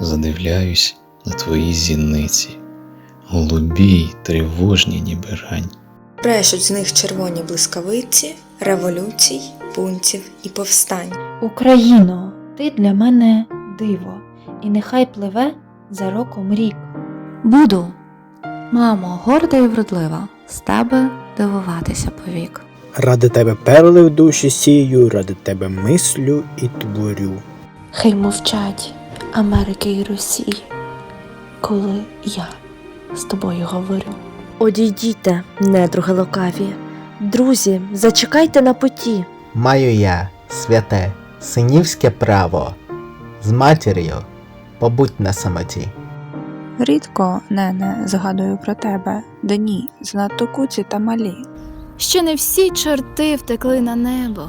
задивляюсь на твої зіниці, голубі й тривожні ніби рань. Брешуть з них червоні блискавиці, революцій, бунтів і повстань. Україно, ти для мене диво, і нехай пливе за роком рік. Буду, мамо, горда і вродлива, з тебе дивуватися повік. Ради тебе перли в душі сію, ради тебе мислю і творю. Хай мовчать Америки і Росії, коли я з тобою говорю. Одійдіте, недруги лукаві. Друзі, зачекайте на путі. Маю я, святе, синівське право, з матір'ю побудь на самоті. Рідко, нене, згадую про тебе, дні, занадто куці та малі. Ще не всі чорти втекли на небо,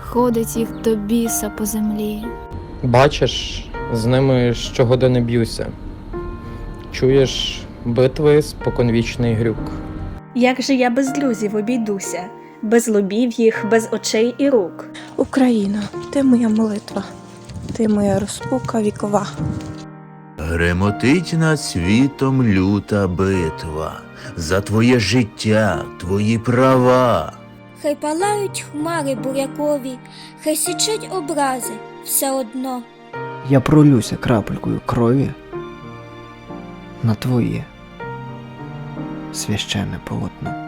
ходить їх до біса по землі. Бачиш, з ними щогодини б'юся. Чуєш битви споконвічний грюк. Як же я без друзів обійдуся, без лобів їх, без очей і рук. Україна, ти моя молитва, ти моя розпука вікова. Гремотить над світом люта битва за твоє життя, твої права. Хай палають хмари бурякові, хай січать образи все одно. Я пролюся крапелькою крові на твоє священне полотно.